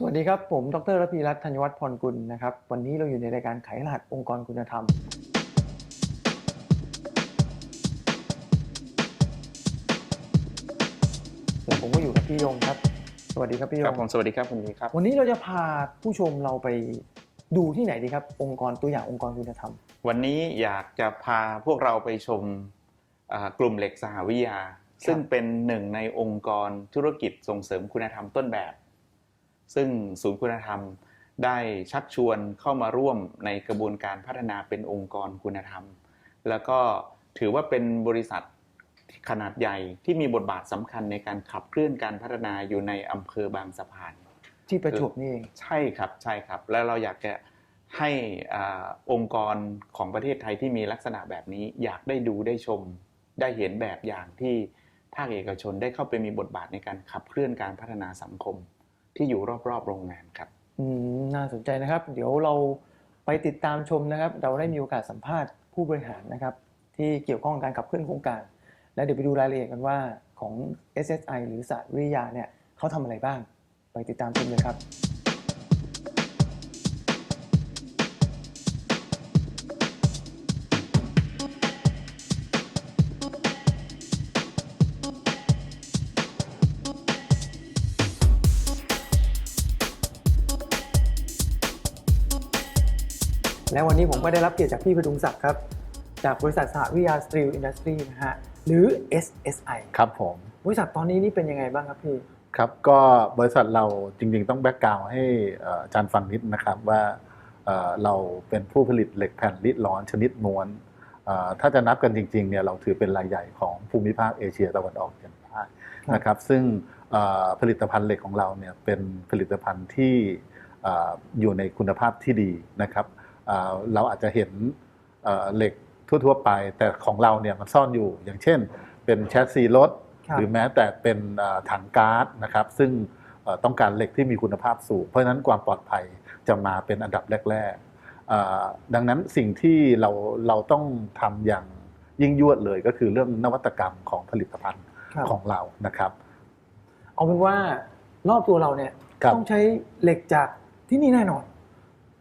สวัสดีครับ ผม ดรระพีรัตน์ธัญวัฒน์พรกุลนะครับ วันนี้เราอยู่ในรายการไขรหัสองค์กรคุณธรรมและผมก็อยู่กับพี่ยงครับ สวัสดีครับพี่ยครับงผมสวัสดีครับคุณวีครับ วันนี้เราจะพาผู้ชมเราไปดูที่ไหนดีครับ องค์กรตัวอย่างองค์กรคุณธรรม วันนี้อยากจะพาพวกเราไปชมอ่ากลุ่มเหล็กสหวิทยา ซึ่งเป็นหนึ่งในองค์กรธุรกิจส่งเสริมคุณธรรมต้นแบบ ซึ่งศูนย์คุณธรรมได้ชักชวนเข้ามาร่วมในกระบวนการพัฒนาเป็นองค์กรคุณธรรม แล้วก็ถือว่าเป็นบริษัทขนาดใหญ่ที่มีบทบาทสำคัญในการขับเคลื่อนการพัฒนาอยู่ในอำเภอบางสะพาน ที่ประจวบนี่เองใช่ครับใช่ครับ แล้วเราอยากจะให้อาองค์กรของประเทศไทยที่มีลักษณะแบบนี้ อยากได้ดูได้ชม ได้เห็นแบบอย่างที่ภาคเอกชนได้เข้าไปมีบทบาทในการขับเคลื่อนการพัฒนาสังคม ที่อยู่รอบๆโรงงานครับ อืมน่าสนใจนะครับ เดี๋ยวเราไปติดตามชมนะครับ เราได้มีโอกาสสัมภาษณ์ผู้บริหารนะครับ ที่เกี่ยวข้องกับการขับเคลื่อนโครงการ และเดี๋ยวไปดูรายละเอียดกันว่าของ SSI หรือศาสตร์วิทยาเนี่ยเขาทำอะไรบ้าง ไปติดตามชมเลยครับ และวันนี้ผมก็ได้รับเกียรติจากพี่พดุงศักดิ์ครับ จากบริษัทสหวิทยาสตรีลอินดัสทรีนะฮะหรือ SSI ครับผม บริษัทตอนนี้นี่เป็นยังไงบ้างครับพี่ ครับก็บริษัทเราจริงๆต้องแบ็กกราวให้เอ่ออาจารย์ฟังนิดนะครับว่าเอ่อเราเป็นผู้ผลิตเหล็กแผ่นลิดร้อนชนิดม้วนเอ่อถ้าจะนับกันจริงๆเนี่ยเราถือเป็นรายใหญ่ของภูมิภาคเอเชียตะวันออกเฉียงใต้ครับนะครับ ซึ่งเอ่อผลิตภัณฑ์เหล็กของเราเนี่ยเป็นผลิตภัณฑ์ที่เอ่ออยู่ในคุณภาพที่ดีนะครับ เอ่อเราอาจจะเห็นเอ่อเหล็กทั่วๆไป แต่ของเราเนี่ยมันซ่อนอยู่ อย่างเช่น เป็นแชสซีรถครับหรือแม้แต่เป็นเอ่อถังก๊าซนะครับ ซึ่งเอ่อต้องการเหล็กที่มีคุณภาพสูง เพราะฉะนั้นความปลอดภัยจะมาเป็นอันดับแรกๆเอ่อดังนั้นสิ่งที่เราเราต้องทำอย่างยิ่งยวดเลยก็คือเรื่องนวัตกรรมของผลิตภัณฑ์ครับของเรานะครับ เอาเป็นว่ารอบตัวเราเนี่ยครับต้องใช้เหล็กจากที่นี่แน่นอน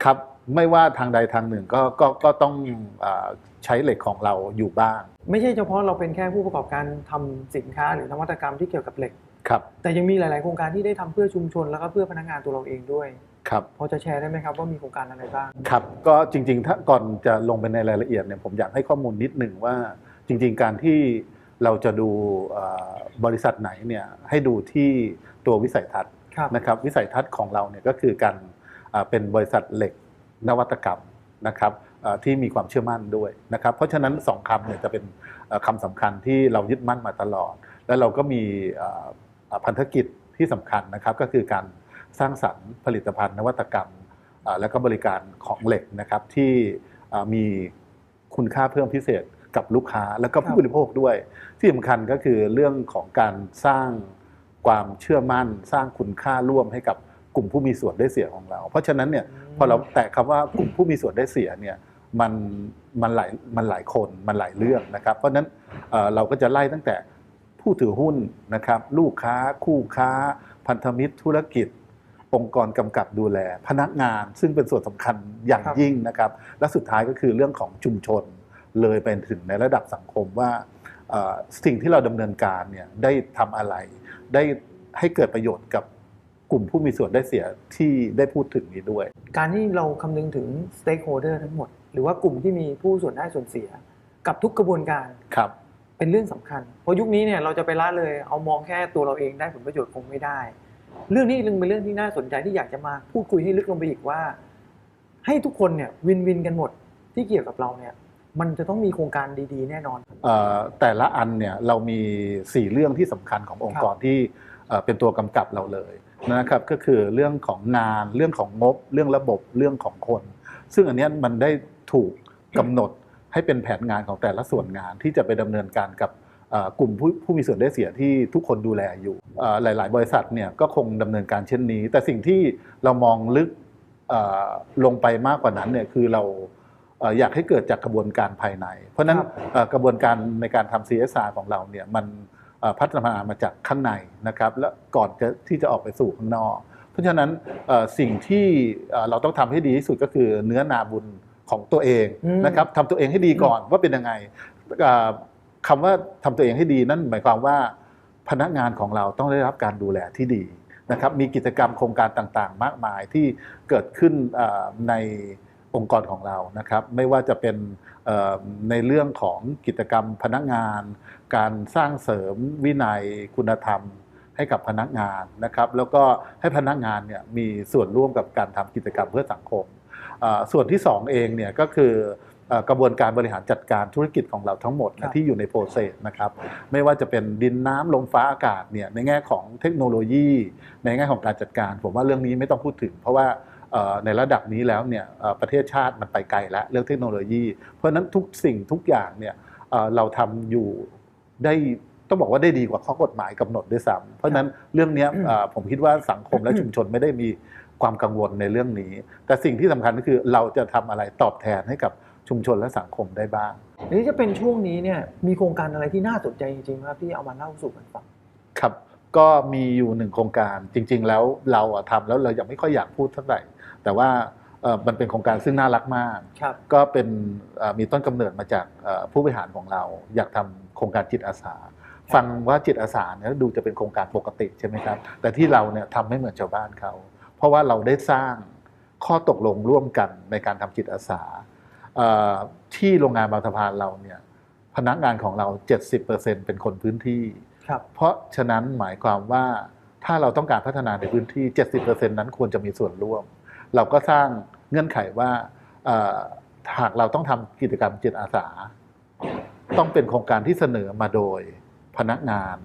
ครับ ไม่ว่าทางใดทางหนึ่งก็ก็ก็ต้องเออใช้เหล็กของเราอยู่บ้างไม่ใช่เฉพาะเราเป็นแค่ผู้ประกอบการทำสินค้าหรือนวัตกรรมที่เกี่ยวกับเหล็ก ครับแต่ยังมีหลาย ๆ โครงการที่ได้ทำเพื่อชุมชนแล้วก็เพื่อพนักงานตัวเราเองด้วย ครับ พอจะแชร์ได้ไหมครับว่ามีโครงการอะไรบ้าง ครับก็จริงๆ ถ้าก่อนจะลงไปในรายละเอียดเนี่ยผมอยากให้ข้อมูลนิดหนึ่งว่าจริงๆ การที่เราจะดูเอ่อบริษัทไหนเนี่ยให้ดูที่ตัววิสัยทัศน์ครับ นะครับวิสัยทัศน์ของเราเนี่ยก็คือการอ่าเป็นบริษัทเหล็ก นวัตกรรมนะครับที่มีความเชื่อมั่นด้วยนะครับ เพราะฉะนั้นสองคำเนี่ยจะเป็นคำสำคัญที่เรายึดมั่นมาตลอด แล้วเราก็มีพันธกิจที่สำคัญนะครับ ก็คือการสร้างสรรค์ผลิตภัณฑ์นวัตกรรม และก็บริการของเหล็กนะครับที่มีคุณค่าเพิ่มพิเศษกับลูกค้าและก็ผู้บบริโภคด้วย ที่สำคัญก็คือเรื่องของการสร้างความเชื่อมั่น สร้างคุณค่าร่วมให้กับ กลุ่มผู้มีส่วนได้เสียของเรา เพราะฉะนั้นเนี่ยพอเราแตะคำว่ากลุ่มผู้มีส่วนได้เสียเนี่ยมันมันหลายมันหลายคนมันหลายเรื่องนะครับ เพราะฉะนั้นเอ่อเราก็จะไล่ตั้งแต่ผู้ถือหุ้นนะครับ ลูกค้าคู่ค้า พันธมิตรธุรกิจ องค์กรกำกับดูแล พนักงาน ซึ่งเป็นส่วนสำคัญอย่างครับยิ่งนะครับ และสุดท้ายก็คือเรื่องของชุมชนเลยไปถึงในระดับสังคมว่าเอ่อสิ่งที่เราดำเนินการเนี่ยได้ทำอะไร ได้ให้เกิดประโยชน์กับ กลุ่มผู้มีส่วนได้เสียที่ได้พูดถึงนี้ด้วย การที่เราคำนึงถึง stakeholder ทั้งหมด หรือว่ากลุ่มที่มีผู้ส่วนได้ส่วนเสีย กับทุกกระบวนการครับเป็นเรื่องสำคัญ เพราะยุคนี้เนี่ยเราจะไปละเลยเอามองแค่ตัวเราเองได้ผลประโยชน์คงไม่ได้ เรื่องนี้จึงเป็นเรื่องที่น่าสนใจที่อยากจะมาพูดคุยให้ลึกลงไปอีกว่า ให้ทุกคนเนี่ยวินวินกันหมดที่เกี่ยวกับเราเนี่ยมันจะต้องมีโครงการดีๆ แน่นอนเอ่อแต่ละอันเนี่ยเรามี 4 เรื่องที่สำคัญขององค์กรที่เอ่อเป็นตัวกำกับเราเลย นะครับก็คือเรื่องของงานเรื่องของงบ เรื่องระบบเรื่องของคน ซึ่งอันเนี้ยมันได้ถูกกำหนดให้เป็นแผนงานของแต่ละส่วนงานที่จะไปดำเนินการกับเอ่อกลุ่มผู้ผู้มีส่วนได้เสียที่ทุกคนดูแลอยู่เอ่อหลาย ๆ บริษัทเนี่ยก็คงดำเนินการเช่นนี้ แต่สิ่งที่เรามองลึกเอ่อลงไปมากกว่านั้นเนี่ยคือเราเอ่ออยากให้เกิดจากกระบวนการภายใน เพราะฉะนั้นครับเอ่อกระบวนการในการทำ CSR ของเราเนี่ยมันเอ่อ พัฒนามาจากข้างในนะครับและก่อนจะที่จะออกไปสู่ข้างนอก เพราะฉะนั้นเอ่อสิ่งที่เอ่อเราต้องทำให้ดีที่สุดก็คือเนื้อนาบุญของตัวเองอืมนะครับทำตัวเองให้ดีก่อนว่าเป็นยังไงเอ่อคำว่าทำตัวเองให้ดีนั่นหมายความว่าพนักงานของเราต้องได้รับการดูแลที่ดีนะครับมีกิจกรรมโครงการต่างๆ มากมายที่เกิดขึ้นเอ่อใน องค์กรของเรานะครับ ไม่ว่าจะเป็นเอ่อในเรื่องของกิจกรรมพนักงาน การสร้างเสริมวินัยคุณธรรมให้กับพนักงานนะครับ แล้วก็ให้พนักงานเนี่ยมีส่วนร่วมกับการทำกิจกรรมเพื่อสังคมอ่าส่วนที่สองเองเนี่ยก็คือเอ่อกระบวนการบริหารจัดการธุรกิจของเราทั้งหมดครันะบที่อยู่ในโปรเซสนะครับ ไม่ว่าจะเป็นดินน้ำลมฟ้าอากาศเนี่ยในแง่ของเทคโนโลยี ในแง่ของการจัดการ ผมว่าเรื่องนี้ไม่ต้องพูดถึง เพราะว่าเอ่อ ในระดับนี้แล้วเนี่ยเอ่อประเทศชาติมันไปไกลแล้วเรื่องเทคโนโลยี เพราะฉะนั้นทุกสิ่งทุกอย่างเนี่ยเอ่อเราทำอยู่ได้ต้องบอกว่าได้ดีกว่าข้อกฎหมายกำหนดด้วยซ้ำเพราะฉะนั้นเรื่องเนี้ยเอ่อผมคิดว่าสังคมและชุมชนไม่ได้มีความกังวลในเรื่องนี้ แต่สิ่งที่สำคัญก็คือเราจะทำอะไรตอบแทนให้กับชุมชนและสังคมได้บ้างหรือจะเป็นช่วงนี้เนี่ยมีโครงการอะไรที่น่าสนใจจริงๆครับที่เอามาเล่าสู่กันฟังครับ ก็มีอยู่หนึ่งโครงการจริง ๆ แล้วเราอะทำแล้วเรายังไม่ค่อยอยากพูดเท่าไหร่ แต่ว่าเอ่อมันเป็นโครงการซึ่งน่ารักมากครับก็เป็นเอ่อมีต้นกำเนิดมาจากเอ่อผู้บริหารของเรา อยากทำโครงการจิตอาสา ฟังว่าจิตอาสาเนี่ยดูจะเป็นโครงการปกติใช่ไหมครับ แต่ที่เราเนี่ยทำไม่เหมือนชาวบ้านเขา เพราะว่าเราได้สร้างข้อตกลงร่วมกันในการทำจิตอาสาเอ่อที่โรงงานบางสะพานเราเนี่ยพนักงานของเรา 70%เป็นคนพื้นที่ครับเพราะฉะนั้นหมายความว่าถ้าเราต้องการพัฒนาในพื้นที่ 70%นั้นควรจะมีส่วนร่วม เราก็สร้างเงื่อนไขว่าเอ่อหากเราต้องทำกิจกรรมจิตอาสา ต้องเป็นโครงการที่เสนอมาโดยพนักงาน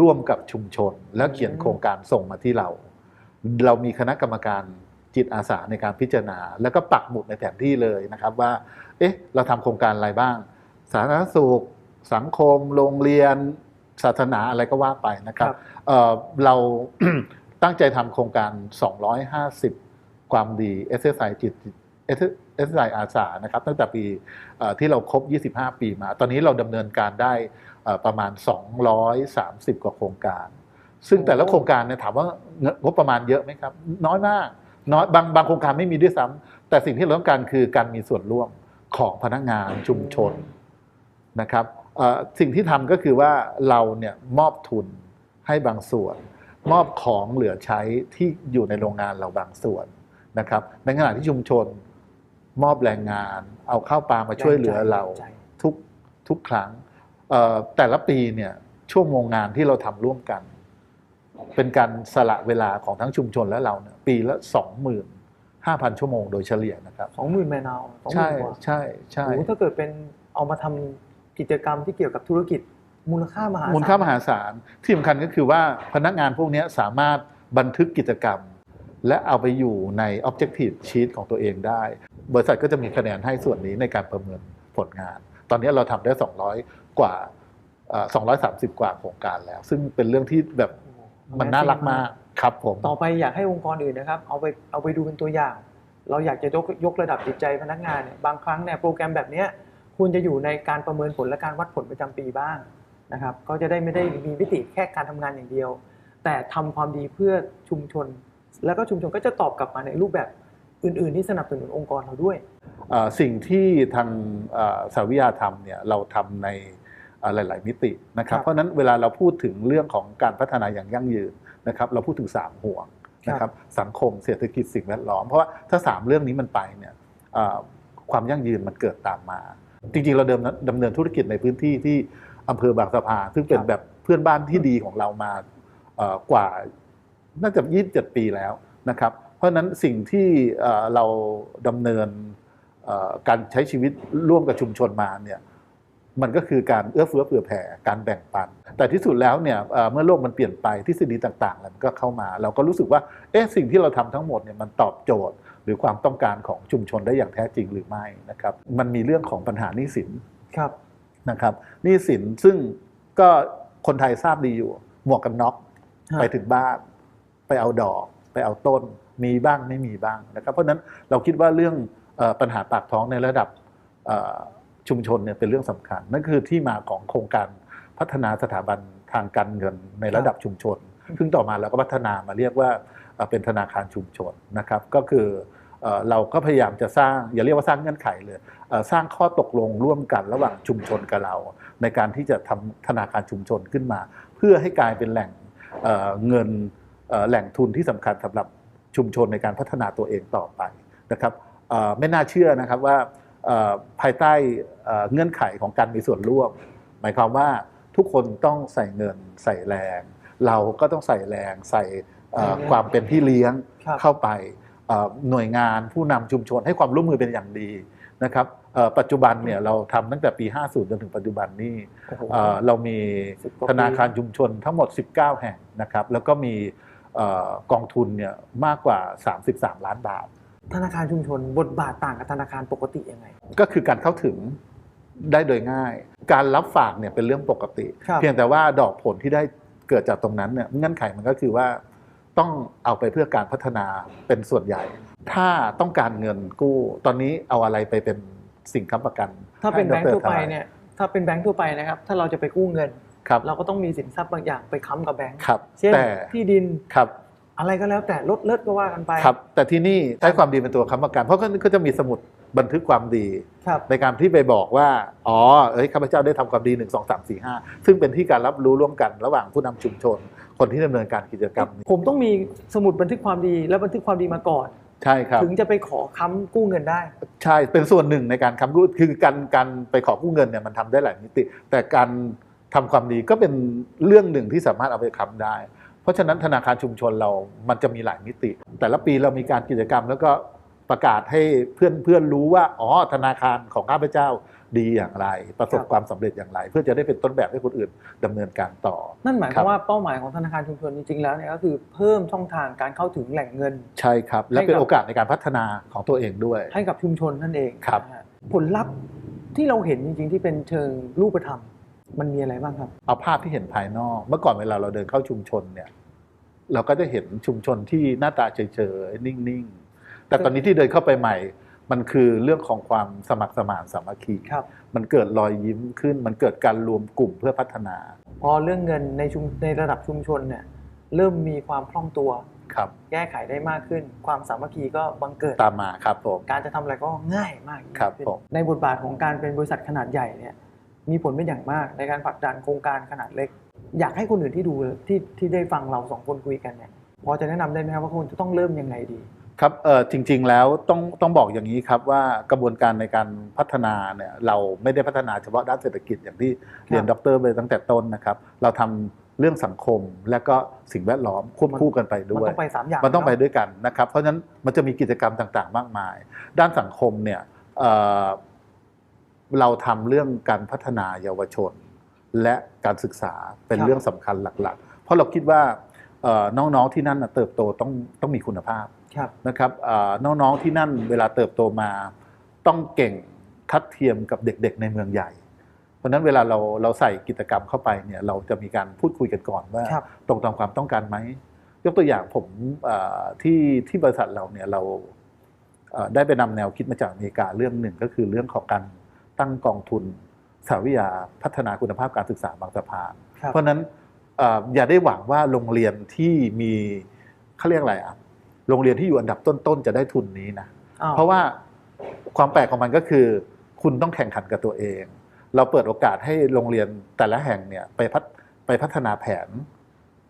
ร่วมกับชุมชน แล้วเขียนโครงการส่งมาที่เรา เรามีคณะกรรมการจิตอาสาในการพิจารณา แล้วก็ปักหมุดในแผนที่เลยนะครับว่า เอ๊ะ เราทำโครงการอะไรบ้าง สาธารณสุข สังคม โรงเรียน ศาสนาอะไรก็ว่าไปนะครับครับเอ่อเราตั้งใจทำโครงการ 250 ความดี SSI จิต SSI อาสานะครับตั้งแต่ปีที่เราครบ 25 ปีมา ตอนนี้เราดำเนินการได้เอ่อประมาณ 230 กว่าโครงการ ซึ่งแต่ละโครงการเนี่ยถามว่างบประมาณเยอะไหมครับ น้อยมากน้อยบางบางโครงการไม่มีด้วยซ้ำแต่สิ่งที่เราต้องการคือการมีส่วนร่วมของพนักงานชุมชนนะครับสิ่งที่ทำก็คือว่าเราเนี่ยมอบทุนให้บางส่วน มอบของเหลือใช้ที่อยู่ในโรงงานเราบางส่วน นะครับในขณะที่ชุมชนมอบแรงงาน เอาข้าวปลามาช่วยเหลือเราแรงใจทุกทุกครั้งเอ่อแต่ละปีเนี่ยชั่วโมงงานที่เราทำร่วมกัน เป็นการสละเวลาของทั้งชุมชนและเราเนี่ยปีละสองหมื่นห้าพันชั่วโมงโดยเฉลี่ยนะครับสองหมื่นแมนเอาสองหใช่มื่นกว่าใช่ใช่โอ้โหถ้าเกิดเป็นเอามาทำกิจกรรมที่เกี่ยวกับธุรกิจมูลค่ามหาศาลมูลค่ามหาศาลที่สำคัญก็คือว่าพนักงานพวกนี้สามารถบันทึกกิจกรรม และเอาไปอยู่ใน Objective Sheet ของตัวเองได้ บริษัทก็จะมีคะแนนให้ส่วนนี้ในการประเมินผลงาน ตอนนี้เราทำได้ 200 กว่าเอ่อ230 กว่าโครงการแล้ว ซึ่งเป็นเรื่องที่แบบมันน่ารักมากครับผม ต่อไปอยากให้องค์กรอื่นนะครับ เอาไปเอาไปดูเป็นตัวอย่าง เราอยากจะยกยกระดับจิตใจพนักงานเนี่ยบางครั้งเนี่ยโปรแกรมแบบนี้ควรจะอยู่ในการประเมินผลและการวัดผลประจำปีบ้างนะครับ ก็จะได้ไม่ได้มีมิติแค่การทำงานอย่างเดียว แต่ทำความดีเพื่อชุมชน แล้วก็ชุมชนก็จะตอบกลับมาในรูปแบบอื่น ๆ ที่สนับสนุนองค์กรเราด้วยเอ่อสิ่งที่ทางเอ่อสาวิยาทำเนี่ยเราทำในเอ่อหลาย ๆ มิตินะครับครับเพราะฉะนั้นเวลาเราพูดถึงเรื่องของการพัฒนาอย่างยั่งยืนนะครับ เราพูดถึง 3 ห่วงนะครับสังคมเศรษฐกิจสิ่งแวดล้อม เพราะว่าถ้า 3 เรื่องนี้มันไปเนี่ยเอ่อความยั่งยืนมันเกิดตามมา จริง ๆ เราเดิมดำเนินธุรกิจในพื้นที่ที่อำเภอบางสะพานซึ่งเป็นแบบเพื่อนบ้านที่ดีของเรามาเอ่อกว่า น่าจะ27 ปีแล้วนะครับ เพราะฉะนั้นสิ่งที่เอ่อเราดำเนินเอ่อการใช้ชีวิตร่วมกับชุมชนมาเนี่ยมันก็คือการเอื้อเฟื้อเผื่อแผ่การแบ่งปัน แต่ที่สุดแล้วเนี่ยเอ่อเมื่อโลกมันเปลี่ยนไปทฤษฎีต่างๆแล้วมันก็เข้ามา เราก็รู้สึกว่าเอ๊ะสิ่งที่เราทำทั้งหมดเนี่ยมันตอบโจทย์ หรือความต้องการของชุมชนได้อย่างแท้จริงหรือไม่นะครับ มันมีเรื่องของปัญหาหนี้สินครับนะครับหนี้สินซึ่งก็คนไทยทราบดีอยู่ หมวกกันน็อกฮะไปถึงบ้าน ไปเอาดอก ไปเอาต้นมีบ้างไม่มีบ้างนะครับ เพราะฉะนั้นเราคิดว่าเรื่องเออปัญหาปากท้องในระดับเอ่อชุมชนเนี่ยเป็นเรื่องสำคัญ นั่นคือที่มาของโครงการพัฒนาสถาบันทางการเงินในระดับชุมชน ซึ่งต่อมาเราก็พัฒนามาเรียกว่าอ่อเป็นธนาคารชุมชนนะครับ ก็คือเอ่อเราก็พยายามจะสร้างอย่าเรียกว่าสร้างเงื่อนไขเลยเอ่อสร้างข้อตกลงร่วมกันระหว่างชุมชนกับเรา ในการที่จะทำธนาคารชุมชนขึ้นมา เพื่อให้กลายเป็นแหล่งเอ่อเงินเอ่อ แหล่งทุนที่สำคัญสำหรับชุมชนในการพัฒนาตัวเองต่อไปนะครับเอ่อไม่น่าเชื่อนะครับว่าเอ่อภายใต้เอ่อเงื่อนไขของการมีส่วนร่วม หมายความว่าทุกคนต้องใส่เงินใส่แรง เราก็ต้องใส่แรงใส่เอ่อใส่แรงความเป็นพี่เลี้ยงครับเข้าไปเอ่อหน่วยงานผู้นำชุมชนให้ความร่วมมือเป็นอย่างดีนะครับเอ่อปัจจุบันเนี่ยเราทำตั้งแต่ปี 50 จนถึงปัจจุบันนี้โอ้โหเอ่อเรามีสิบกว่าปีธนาคารชุมชนทั้งหมด 19 แห่งนะครับ แล้วก็มีเอ่อ กองทุนเนี่ยมากกว่า 33 ล้านบาท ธนาคารชุมชนบทบาทต่างกับธนาคารปกติยังไง ก็คือการเข้าถึงได้โดยง่าย การรับฝากเนี่ยเป็นเรื่องปกติครับเพียงแต่ว่าดอกผลที่ได้เกิดจากตรงนั้นเนี่ยเงื่อนไขมันก็คือว่าต้องเอาไปเพื่อการพัฒนาเป็นส่วนใหญ่ ถ้าต้องการเงินกู้ ตอนนี้เอาอะไรไปเป็นสิ่งค้ำประกัน ถ้าเป็นให้แบงค์ดรทั่วไปทำอะรเนี่ยถ้าเป็นแบงค์ทั่วไปนะครับ ถ้าเราจะไปกู้เงิน ครับเราก็ต้องมีสินทรัพย์บางอย่างไปค้ำกับแบงค์ครับเช่นแต่ที่ดินครับ อะไรก็แล้วแต่ลดเลิศก็ว่ากันไป ครับ แต่ที่นี่ใช้ความดีเป็นตัวค้ำประกัน เพราะก็จะมีสมุดบันทึกความดี ครับ ในการที่ไปบอกว่า อ๋อ เอ้ยข้าพเจ้าได้ทำความดี1 2 3 4 5 ซึ่งเป็นที่การรับรู้ร่วมกันระหว่างผู้นำชุมชน คนที่ดำเนินการกิจกรรมนี้ผมต้องมีสมุดบันทึกความดีและบันทึกความดีมาก่อน ใช่ครับ ถึงจะไปขอค้ำกู้เงินได้ ใช่เป็นส่วนหนึ่งในการค้ำกู้คือการการไปขอกู้เงินเนี่ยมันทำได้หลายมิติ แต่การ ทำความดีก็เป็นเรื่องหนึ่งที่สามารถเอาไปค้ำได้ เพราะฉะนั้นธนาคารชุมชนเรามันจะมีหลายมิติ แต่ละปีเรามีการกิจกรรม แล้วก็ประกาศให้เพื่อนเพื่อนรู้ว่าอ๋อธนาคารของข้าพเจ้าดีอย่างไร ประสบครับความสำเร็จอย่างไร เพื่อจะได้เป็นต้นแบบให้คนอื่นดำเนินการต่อ นั่นหมายคครัวามบว่าเป้าหมายของธนาคารชุมชนจริงๆแล้วเนี่ยก็คือเพิ่มช่องทางการเข้าถึงแหล่งเงิน ใช่ครับ และให้กับเป็นโอกาสในการพัฒนาของตัวเองด้วย ให้กับชุมชนนั่นเองครับนะฮะผลลัพธ์ที่เราเห็นจริงๆที่เป็นเชิงรูปธรรม มันมีอะไรบ้างครับ เอาภาพที่เห็นภายนอก เมื่อก่อนเวลาเราเดินเข้าชุมชนเนี่ย เราก็จะเห็นชุมชนที่หน้าตาเฉยๆนิ่งๆ แต่ตอนนี้ที่เดินเข้าไปใหม่ มันคือเรื่องของความสมัครสมานสามัคคีครับ มันเกิดรอยยิ้มขึ้น มันเกิดการรวมกลุ่มเพื่อพัฒนา พอเรื่องเงินในชุมในระดับชุมชนเนี่ยเริ่มมีความคล่องตัวครับแก้ไขได้มากขึ้น ความสามัคคีก็บังเกิดตามมาครับผมการจะทำอะไรก็ง่ายมากยิ่งครับขึ้นผมในบทบาทของการเป็นบริษัทขนาดใหญ่เนี่ย มีผลเป็นอย่างมากในการผลักดันโครงการขนาดเล็ก อยากให้คนอื่นที่ดูที่ที่ได้ฟังเราสองคนคุยกันเนี่ยพอจะแนะนำได้ไหมครับว่าควรจะต้องเริ่มยังไงดีครับเออจริง ๆ แล้วต้องต้องบอกอย่างนี้ครับว่ากระบวนการในการพัฒนาเนี่ยเราไม่ได้พัฒนาเฉพาะด้านเศรษฐกิจอย่างที่เรียนด็อกเตอร์ไปตั้งแต่ต้นนะครับ เราทำเรื่องสังคมและก็สิ่งแวดล้อมควบคู่กันไปมันด้วยต้องไปสามอย่างมันต้องไปเะด้วยกันนะครับ เพราะฉะนั้นมันจะมีกิจกรรมต่างๆ มากมาย ด้านสังคมเนี่ย เอ่อเราทำเรื่องการพัฒนาเยาวชน และการศึกษาเป็นครับ เรื่องสำคัญหลักๆ เพราะเราคิดว่าเอ่อน้องๆที่นั่นน่ะเติบโตต้องต้องมีคุณภาพ ครับ นะครับเอ่อน้องๆที่นั่นเวลาเติบโตมาต้องเก่งทัดเทียมกับเด็กๆในเมืองใหญ่ เพราะฉะนั้นเวลาเราเราใส่กิจกรรมเข้าไปเนี่ยเราจะมีการพูดคุยกันก่อนว่า ครับ ตรงตามความต้องการไหม ยกตัวอย่างผมเอ่อที่ที่บริษัทเราเนี่ยเราเอ่อได้ไปนำแนวคิดมาจากอเมริกาเรื่องหนึ่งก็คือเรื่องของการ ตั้งกองทุนสาวิทยาพัฒนาคุณภาพการศึกษาบางสะพานครับเพราะฉะนั้นเอ่ออย่าได้หวังว่าโรงเรียนที่มีเขาเรียกอะไรอะโรงเรียนที่อยู่อันดับต้นๆจะได้ทุนนี้นะอ้าวเพราะว่าความแปลกของมันก็คือ คุณต้องแข่งขันกับตัวเอง เราเปิดโอกาสให้โรงเรียนแต่ละแห่งเนี่ยไปพัฒไปพัฒนาแผน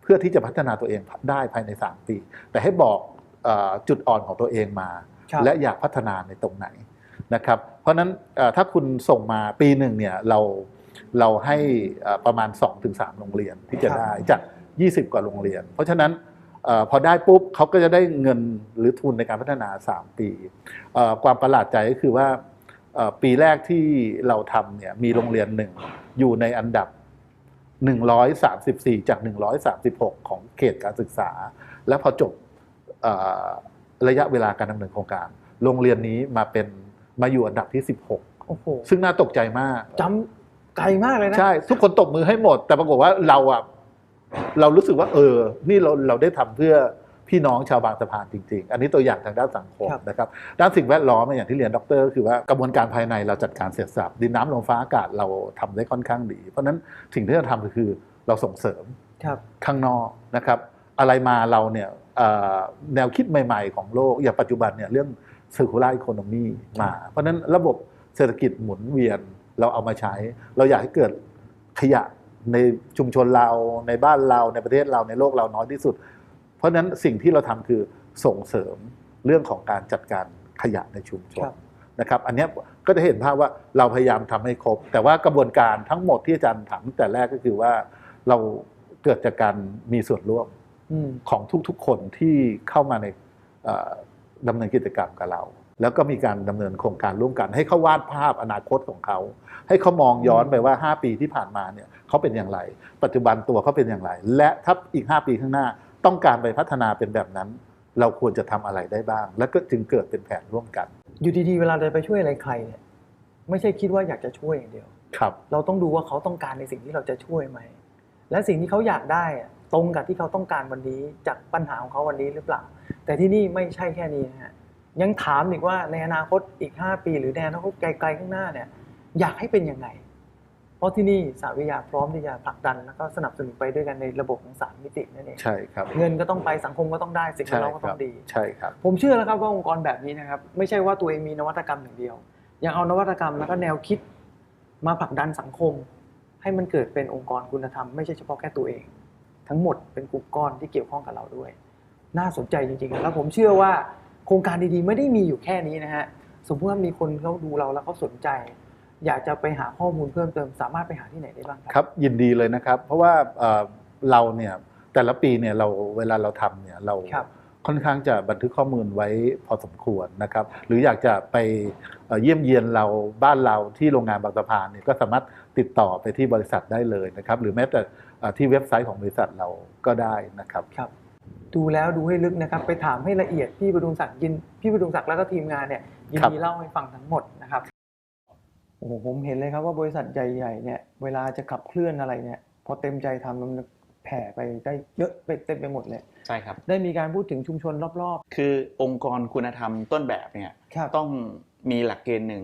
เพื่อที่จะพัฒนาตัวเองได้ภายใน 3 ปี แต่ให้บอกเออจุดอ่อนของตัวเองมาครับและอยากพัฒนาในตรงไหน นะครับ เพราะฉะนั้นเอ่อถ้าคุณส่งมาปีหนึ่งเนี่ยเราเราให้เอ่อประมาณ 2-3 โรงเรียนที่จะได้จาก 20 กว่าโรงเรียน เพราะฉะนั้นเออพอได้ปุ๊บเขาก็จะได้เงินหรือทุนในการพัฒนา 3 ปีเอ่อความประหลาดใจก็คือว่าเอ่อปีแรกที่เราทำเนี่ยมีโรงเรียนหนึ่งอยู่ในอันดับ 134 จาก 136 ของเขตการศึกษา และพอจบเอ่อระยะเวลาการดำเนินโครงการ โรงเรียนนี้มาเป็น มาอยู่อันดับที่โอ้โห16ซึ่งน่าตกใจมาก จำไกลมากเลยนะ ใช่ ทุกคนตบมือให้หมด แต่ปรากฏว่าเราอะเรารู้สึกว่า เออ นี่เราเราได้ทำเพื่อพี่น้องชาวบางสะพานจริง ๆ อันนี้ตัวอย่างทางด้านสังคมครับนะครับ ด้านสิ่งแวดล้อมอย่างที่เรียนด็อกเตอร์ก็คือว่ากระบวนการภายในเราจัดการเสร็จสับดินน้ำลมฟ้าอากาศเราทำได้ค่อนข้างดี เพราะฉะนั้นสิ่งที่เราทำก็คือเราส่งเสริมครับข้างนอกนะครับ อะไรมาเราเนี่ยเอ่อแนวคิดใหม่ ๆ ของโลกอย่างปัจจุบันเนี่ยเรื่อง circular economy มา เพราะฉะนั้นระบบเศรษฐกิจหมุนเวียนเราเอามาใช้ เราอยากให้เกิดขยะในชุมชนเราในบ้านเราในประเทศเราในโลกเราน้อยที่สุด เพราะฉะนั้นสิ่งที่เราทำคือส่งเสริมเรื่องของการจัดการขยะในชุมชนครับนะครับ อันเนี้ยก็จะเห็นภาพว่าเราพยายามทำให้ครบ แต่ว่ากระบวนการทั้งหมดที่อาจารย์ถามตั้งแต่แรกก็คือว่าเราเกิดจากการมีส่วนร่วมอืมของทุกๆคนที่เข้ามาในเอ่อ ดำเนินกิจกรรมกับเรา แล้วก็มีการดำเนินโครงการร่วมกัน ให้เขาวาดภาพอนาคตของเขา ให้เขามองย้อนไปว่า 5 ปีที่ผ่านมาเนี่ยเขาเป็นอย่างไร ปัจจุบันตัวเขาเป็นอย่างไร และถ้าอีก 5 ปีข้างหน้าต้องการไปพัฒนาเป็นแบบนั้น เราควรจะทำอะไรได้บ้าง แล้วก็จึงเกิดเป็นแผนร่วมกัน อยู่ดีๆเวลาจะไปช่วยอะไรใครเนี่ยไม่ใช่คิดว่าอยากจะช่วยอย่างเดียวครับ เราต้องดูว่าเขาต้องการในสิ่งที่เราจะช่วยไหมและสิ่งที่เขาอยากได้อะ ตรงกับที่เขาต้องการวันนี้จากปัญหาของเขาวันนี้หรือเปล่า แต่ที่นี่ไม่ใช่แค่นี้นะฮะยังถามอีกว่าในอนาคตอีก 5 ปี หรือในอนาคตไกลๆข้างหน้าเนี่ยอยากให้เป็นยังไง เพราะที่นี่สาวิทยาพร้อมที่จะผลักดัน แล้วก็สนับสนุนไปด้วยกันในระบบของสามมิตินั่นเองใช่ครับเงินก็ต้องไปสังคมก็ต้องได้สิ่งแวใช่ดล้อมก็คต้รัอบงดีใช่ครับผมเชื่อแล้วครับว่าองค์กรแบบนี้นะครับไม่ใช่ว่าตัวเองมีนวัตกรรมอย่างเดียว ยังเอานวัตกรรมแล้วก็แนวคิดมาผลักดันสังคม ให้มันเกิดเป็นองค์กรคุณธรรมไม่ใช่เฉพาะแค่ตัวเอง ทั้งหมดเป็นกลุ่มก้อนที่เกี่ยวข้องกับเราด้วย น่าสนใจจริงๆ แล้วผมเชื่อว่าโครงการดีๆ ไม่ได้มีอยู่แค่นี้นะฮะ สมมติว่ามีคนเขาดูเราแล้วเขาสนใจ อยากจะไปหาข้อมูลเพิ่มเติม สามารถไปหาที่ไหนได้บ้างคครับรับ ยินดีเลยนะครับ เพราะว่าเอ่อเราเนี่ยแต่ละปีเนี่ยเราเวลาเราทำเนี่ยเราครับค่อนข้างจะบันทึกข้อมูลไว้พอสมควรนะครับ หรืออยากจะไปเอ่อเยี่ยมเยียนเราบ้านเราที่โรงงานบางสะพานเนี่ยก็สามารถติดต่อไปที่บริษัทได้เลยนะครับ หรือแม้แต่เอ่อ ที่เว็บไซต์ของบริษัทเราก็ได้นะครับครับ ดูแล้วดูให้ลึกนะครับ ไปถามให้ละเอียดพี่ประดุงศักดิ์ยินพี่ประดุงศักดิ์แล้วก็ทีมงานเนี่ยยินครับดีเล่าให้ฟังทั้งหมดนะครับโอ้โหผมเห็นเลยครับว่าบริษัทใหญ่ๆเนี่ยเวลาจะขับเคลื่อนอะไรเนี่ยพอเต็มใจทำมันแผ่ไปได้เยอะไปเต็มไปหมดเลยใช่ครับ ได้มีการพูดถึงชุมชนรอบคือองค์กรคุณธรรมต้นแบบเนี่ยๆครับต้องมีหลักเกณฑ์หนึ่ง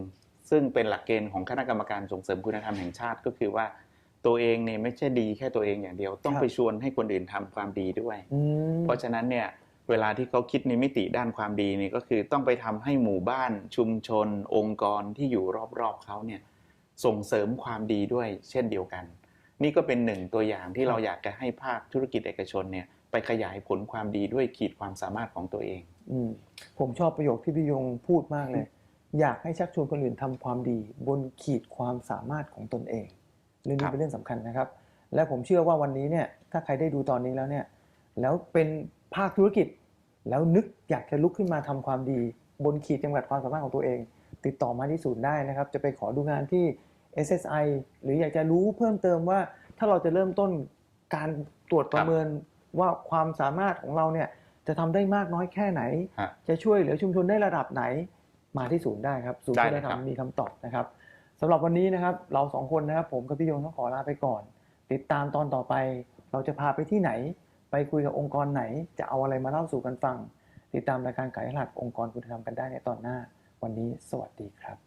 ซึ่งเป็นหลักเกณฑ์ของคณะกรรมการส่งเสริมคุณธรรมแห่งชาติก็คือว่า ตัวเองเนี่ยไม่ใช่ดีแค่ตัวเองอย่างเดียว ต้องไปชวนให้คนอื่นทำความดีด้วยอืมเพราะฉะนั้นเนี่ยเวลาที่เขาคิดในมิติด้านความดีเนี่ยก็คือต้องไปทำให้หมู่บ้านชุมชน องค์กรที่อยู่รอบๆเขาเนี่ยส่งเสริมความดีด้วยเช่นเดียวกัน นี่ก็เป็นหนึ่งตัวอย่างที่เราอยากจะให้ภาคธุรกิจเอกชนเนี่ยไปขยายผลความดีด้วยขีดความสามารถของตัวเองอืมผมชอบประโยคที่พี่ยงพูดมากเลย อยากให้ชักชวนคนอื่นทำความดีบนขีดความสามารถของตนเอง เรื่องครันี้บเป็นเรื่องสำคัญนะครับ และผมเชื่อว่าวันนี้เนี่ยถ้าใครได้ดูตอนนี้แล้วเนี่ยแล้วเป็นภาคธุรกิจ แล้วนึกอยากจะลุกขึ้นมาทำความดี บนขีดจำกัดความสามารถของตัวเอง ติดต่อมาที่ศูนย์ได้นะครับ จะไปขอดูงานที่ SSI หรืออยากจะรู้เพิ่มเติมว่าถ้าเราจะเริ่มต้นการตรวจประเมินว่าความสามารถของเราเนี่ยจะทำได้มากน้อยแค่ไหนฮะจะช่วยเหลือชุมชนได้ระดับไหนมาที่ศูนย์ได้ครับ ศูนย์ได้คุณเลยธครรัรบมมีคำตอบนะครับ สำหรับวันนี้นะครับ เราสองคนนะครับผมกับพี่ยงต้องขอลาไปก่อน ติดตามตอนต่อไป เราจะพาไปที่ไหน ไปคุยกับองค์กรไหน จะเอาอะไรมาเล่าสู่กันฟัง ติดตามรายการไก่หลักองค์กรคุณธรรมกันได้ในตอนหน้า วันนี้สวัสดีครับ